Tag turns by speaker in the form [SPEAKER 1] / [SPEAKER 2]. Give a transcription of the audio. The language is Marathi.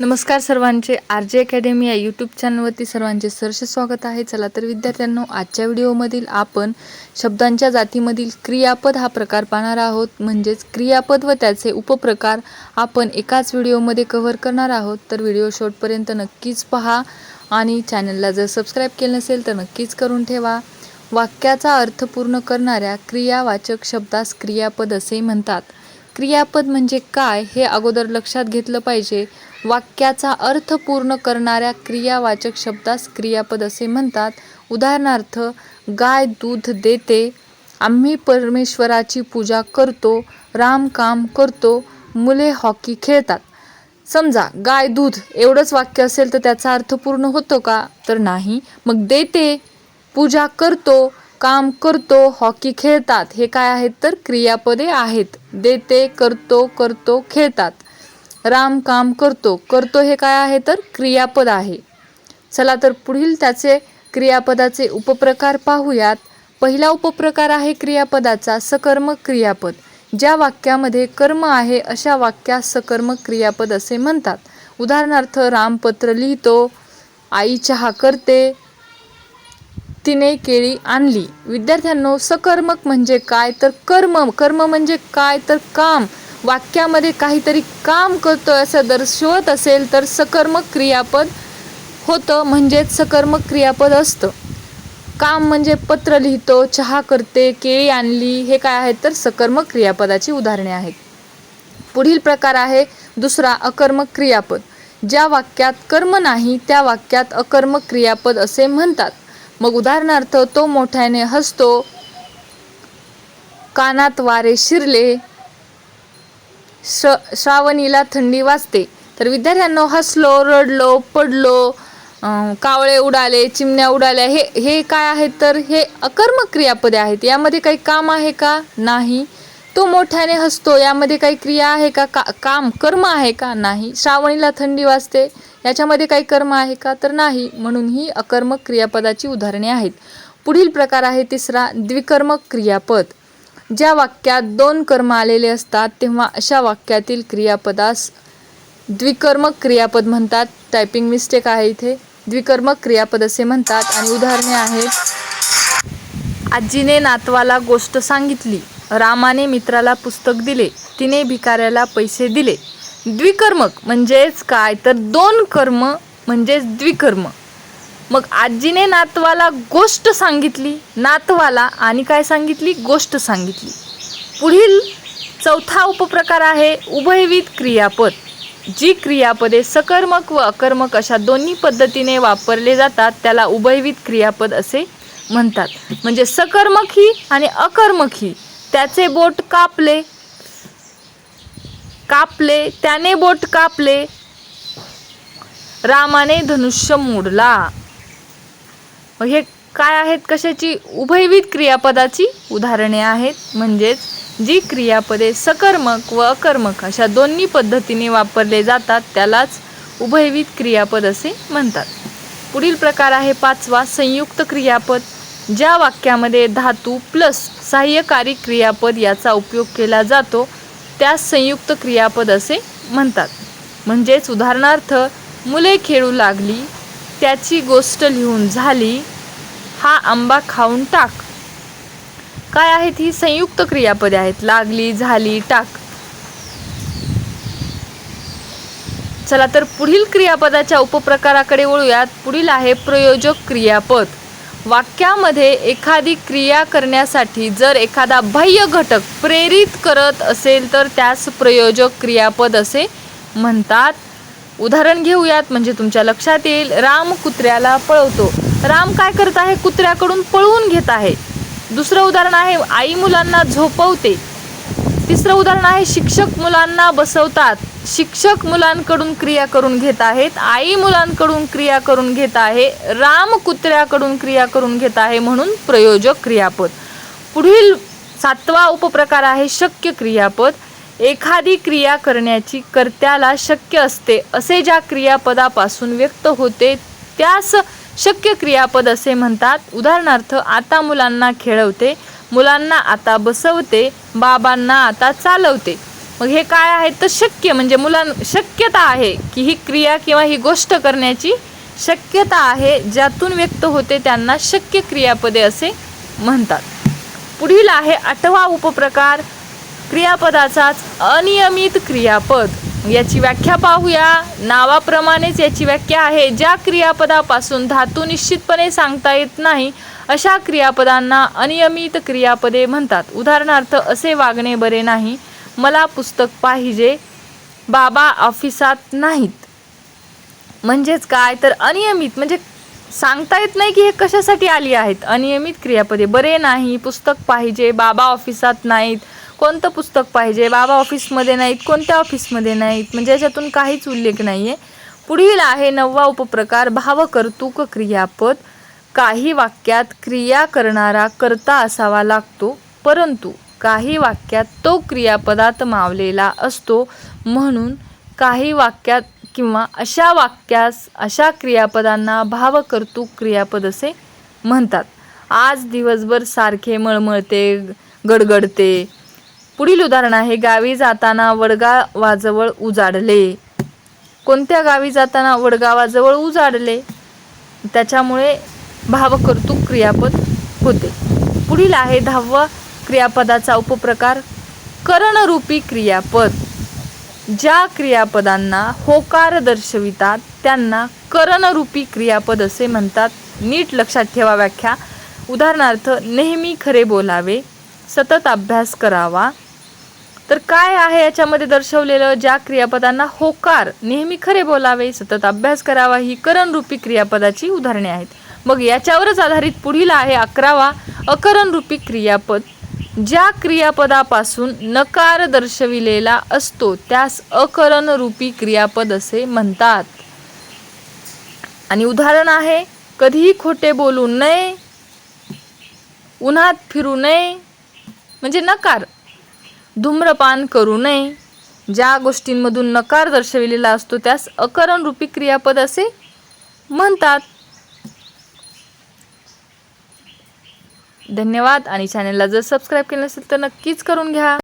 [SPEAKER 1] नमस्कार सर्वांचे. आर जे अकॅडमी या यूट्यूब चॅनलवरती सर्वांचे सरसे स्वागत आहे. चला तर विद्यार्थ्यांनो आजच्या व्हिडिओमधील आपण शब्दांच्या जातीमधील क्रियापद हा प्रकार पाहणार आहोत. म्हणजेच क्रियापद व त्याचे उपप्रकार आपण एकाच व्हिडिओमध्ये कव्हर करणार आहोत. तर व्हिडिओ शॉर्टपर्यंत नक्कीच पहा आणि चॅनलला जर सबस्क्राईब केलं नसेल तर नक्कीच करून ठेवा. वाक्याचा अर्थ पूर्ण करणाऱ्या क्रियावाचक शब्दास क्रियापद असे म्हणतात. क्रियापद म्हणजे काय हे अगोदर लक्षात घेतलं पाहिजे. वाक्याचा अर्थ पूर्ण करणाऱ्या क्रियावाचक शब्दास क्रियापद असे म्हणतात. उदाहरणार्थ गाय दूध देते आम्ही परमेश्वराची पूजा करतो राम काम करतो मुले हॉकी खेळतात. समजा गाय दूध एवढंच वाक्य असेल तर त्याचा अर्थ पूर्ण होतो का? तर नाही. मग देते पूजा करतो काम करतो हॉकी खेळतात हे काय आहेत तर क्रियापदे आहेत. देते करतो करतो खेळतात. राम काम करतो. करतो हे काय आहे तर क्रियापद आहे. चला तर पुढील त्याचे क्रियापदाचे उपप्रकार पाहूयात. पहिला उपप्रकार आहे क्रियापदाचा सकर्मक क्रियापद. ज्या वाक्यामध्ये कर्म आहे अशा वाक्यास सकर्मक क्रियापद असे म्हणतात. उदाहरणार्थ राम पत्र लिहितो आई चहा करते तिने केळी आणली. विद्यार्थ्यांनो सकर्मक म्हणजे काय? तर कर्म. कर्म म्हणजे काय? तर काम. वाक्यामध्ये काहीतरी काम करतोय असं दर्शवत असेल तर सकर्मक क्रियापद होतं म्हणजेच सकर्मक क्रियापद असतं. काम म्हणजे पत्र लिहितो चहा करते केळी आणली हे काय आहेत? तर सकर्मक क्रियापदाची उदाहरणे आहेत. पुढील प्रकार आहे दुसरा अकर्मक क्रियापद. ज्या वाक्यात कर्म नाही त्या वाक्यात अकर्मक क्रियापद असे म्हणतात. मग उदाहरणार्थ तो मोठ्याने हसतो कानात वारे शिरले श्र श्रावणीला थंडी वाजते. तर विद्यार्थ्यांनो हसलो रडलो पडलो कावळे उडाले चिमण्या उडाल्या हे हे काय आहेत तर हे अकर्मक क्रियापदे आहेत. यामध्ये काही काम आहे का? नाही. तो मोठ्याने हसतो यामध्ये काही क्रिया आहे का? का काम कर्म आहे का? नाही. श्रावणीला थंडी वाजते. याच्यामध्ये काही कर्म आहे का? तर नाही. म्हणून ही अकर्मक क्रियापदाची उदाहरणे आहेत. पुढील प्रकार आहे तिसरा द्विकर्मक क्रियापद. ज्या वाक्यात दोन कर्म आलेले असतात तेव्हा अशा वाक्यातील क्रियापदास द्विकर्मक क्रियापद म्हणतात. टायपिंग मिस्टेक आहे इथे. द्विकर्मक क्रियापद असे म्हणतात. आणि उदाहरणे आहेत आजीने नातवाला गोष्ट सांगितली. रामाने मित्राला पुस्तक दिले. तिने भिकाऱ्याला पैसे दिले. द्विकर्मक म्हणजेच काय? तर दोन कर्म म्हणजेच द्विकर्म. मग आजीने नातवाला गोष्ट सांगितली नातवाला आणि काय सांगितली? गोष्ट सांगितली. पुढील चौथा उपप्रकार आहे उभयविध क्रियापद जी क्रियापदे सकर्मक व अकर्मक अशा दोन्ही पद्धतीने वापरले जातात त्याला उभयविध क्रियापद असे म्हणतात. म्हणजे सकर्मक ही आणि अकर्मक ही त्याचे बोट कापले. कापले त्याने बोट कापले. रामाने धनुष्य मोडला. हे काय आहेत कशाची? उभयविध क्रियापदाची उदाहरणे आहेत. म्हणजेच जी क्रियापदे सकर्मक व अकर्मक अशा दोन्ही पद्धतीने वापरले जातात त्यालाच उभयविध क्रियापद असे म्हणतात. पुढील प्रकार आहे पाचवा संयुक्त क्रियापद. ज्या वाक्यामध्ये धातू प्लस सहाय्यकारी क्रियापद याचा उपयोग केला जातो त्यास संयुक्त क्रियापद असे म्हणतात. म्हणजेच उदाहरणार्थ मुले खेळू लागली त्याची गोष्ट लिहून झाली हा आंबा खाऊन टाक. काय आहेत ही संयुक्त क्रियापदे आहेत? लागली झाली टाक. चला तर पुढील क्रियापदाच्या उपप्रकाराकडे वळूयात. पुढील आहे प्रयोजक क्रियापद. वाक्यामध्ये एखादी क्रिया करण्यासाठी जर एखादा बाह्य घटक प्रेरित करत असेल तर त्यास प्रयोजक क्रियापद असे म्हणतात. उदाहरण घेऊयात म्हणजे तुमच्या लक्षात येईल राम कुत्र्याला पळवतो. राम काय करत आहे? कुत्र्याकडून पळवून घेत आहे. दुसरं उदाहरण आहे आई मुलांना झोपवते. तिसरं उदाहरण आहे शिक्षक मुलांना बसवतात. शिक्षक मुलांकडून क्रिया करून घेत आहेत आई मुलांकडून क्रिया करून घेत आहे राम कुत्र्याकडून क्रिया करून घेत आहे म्हणून प्रयोजक क्रियापद. पुढील सातवा उपप्रकार आहे शक्य क्रियापद. एखादी क्रिया करण्याची कर्त्याला शक्य असते असे ज्या क्रियापदापासून व्यक्त होते त्यास शक्य क्रियापद असे म्हणतात. उदाहरणार्थ आता मुलांना खेळवते मुलांना आता बसवते बाबांना आता चालवते. मग हे काय आहे? तर शक्य म्हणजे मुलां शक्यता आहे की ही क्रिया किंवा ही गोष्ट करण्याची शक्यता आहे ज्यातून व्यक्त होते त्यांना शक्य क्रियापदे असे म्हणतात. पुढील आहे आठवा उपप्रकार क्रियापदाचाच अनियमित क्रियापद. याची व्याख्या पाहूया. नावाप्रमाणेच याची व्याख्या आहे. ज्या क्रियापदापासून धातू निश्चितपणे सांगता येत नाही अशा क्रियापदांना अनियमित क्रियापदे म्हणतात. उदाहरणार्थ असे वागणे बरे नाही मला पुस्तक पाहिजे. बाबा ऑफिसात नाहीत. म्हणजेच काय? तर अनियमित म्हणजे सांगता येत नाही की हे कशासाठी आली आहेत. अनियमित क्रियापदे. बरे नाही पुस्तक पाहिजे. बाबा ऑफिसात नाहीत. कोणतं पुस्तक पाहिजे? बाबा ऑफिसमध्ये नाहीत कोणत्या ऑफिसमध्ये नाहीत? म्हणजे याच्यातून काहीच उल्लेख नाही आहे पुढील आहे नववा उपप्रकार भावकर्तुक क्रियापद. काही वाक्यात क्रिया करणारा करता असावा लागतो परंतु काही वाक्यात तो क्रियापदात मावलेला असतो म्हणून काही वाक्यात किंवा अशा वाक्यास अशा क्रियापदांना भावकर्तुक क्रियापद असे म्हणतात. आज दिवसभर सारखे मळमळते गडगडते. पुढील उदाहरण आहे गावी जाताना वडगावाजवळ उजाडले. कोणत्या गावी जाताना वडगावाजवळ उजाडले? त्याच्यामुळे भावकर्तुक क्रियापद होते. पुढील आहे दहावा क्रियापदाचा उपप्रकार करणरूपी क्रियापद. ज्या क्रियापदांना होकार दर्शवितात त्यांना करणरूपी क्रियापद असे म्हणतात. नीट लक्षात ठेवा व्याख्या. उदाहरणार्थ नेहमी खरे बोलावे सतत अभ्यास करावा. तर काय आहे याच्यामध्ये दर्शवलेलं? ज्या क्रियापदांना होकार नेहमी खरे बोलावे सतत अभ्यास करावा ही करणरूपी क्रियापदाची उदाहरणे आहेत. मग याच्यावरच आधारित पुढील आहे अकरावा अकरणरूपी क्रियापद. ज्या क्रियापदापासून नकार दर्शविलेला असतो त्यास अकरणरूपी क्रियापद असे म्हणतात. आणि उदाहरण आहे कधीही खोटे बोलू नये उन्हात फिरू नये म्हणजे नकार धूम्रपान करू नये. ज्या गोष्टींमधून नकार दर्शविलेला असतो त्यास अकरणरूपी क्रियापद असे म्हणतात. धन्यवाद आणि चॅनलला जर सबस्क्राईब केलं नसेल तर नक्कीच करून घ्या.